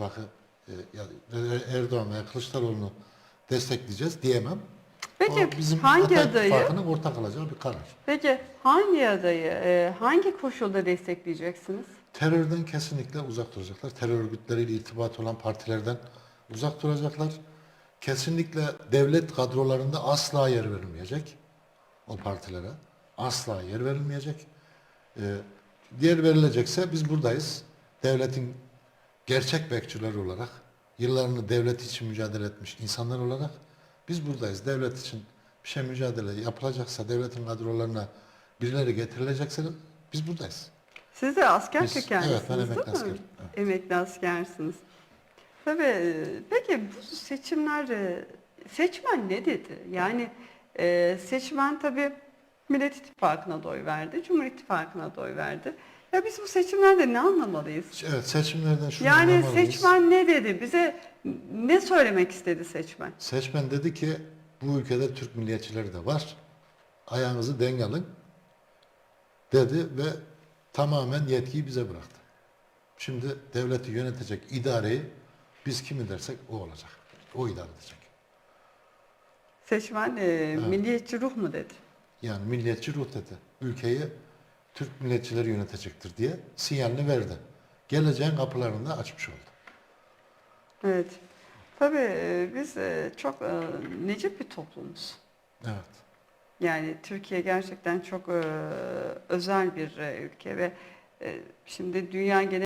İttifakı e, ya Erdoğan veya Kılıçdaroğlu'nu destekleyeceğiz diyemem. Peki o bizim hangi adayı? İttifakı'nın ortak alacağı bir karar. Peki hangi adayı, e, hangi koşulda destekleyeceksiniz? Terörden kesinlikle uzak duracaklar. Terör örgütleriyle irtibat olan partilerden uzak duracaklar. Kesinlikle devlet kadrolarında asla yer verilmeyecek o partilere. Asla yer verilmeyecek. Ee, yer verilecekse biz buradayız. Devletin gerçek bekçileri olarak, yıllarını devlet için mücadele etmiş insanlar olarak biz buradayız. Devlet için bir şey mücadele yapılacaksa, devletin kadrolarına birileri getirilecekse biz buradayız. Siz de asker Biz- kökenlisiniz evet, ben emekli değil mi? askerim, evet. Emekli askersiniz. Tabii. e, Peki bu seçimler, e, seçmen ne dedi? Yani e, seçmen tabii Millet İttifakı'na da oy verdi, Cumhur İttifakı'na da oy verdi. Ya biz bu seçimlerde ne anlamalıyız? Evet seçimlerden şunu Yani anlamalıyız. seçmen ne dedi? Bize ne söylemek istedi seçmen? Seçmen dedi ki bu ülkede Türk milliyetçileri de var. Ayağınızı denk alın dedi ve tamamen yetkiyi bize bıraktı. Şimdi devleti yönetecek idareyi biz kimi dersek o olacak. O idare edecek. Seçmen e, milliyetçi ruh mu dedi? Yani milliyetçi ruh dedi. Ülkeyi Türk milliyetçileri yönetecektir diye sinyalini verdi. Geleceğin kapılarını da açmış oldu. Evet. Tabii e, biz e, çok e, necip bir toplumuz. Evet. Yani Türkiye gerçekten çok özel bir ülke ve şimdi dünya genel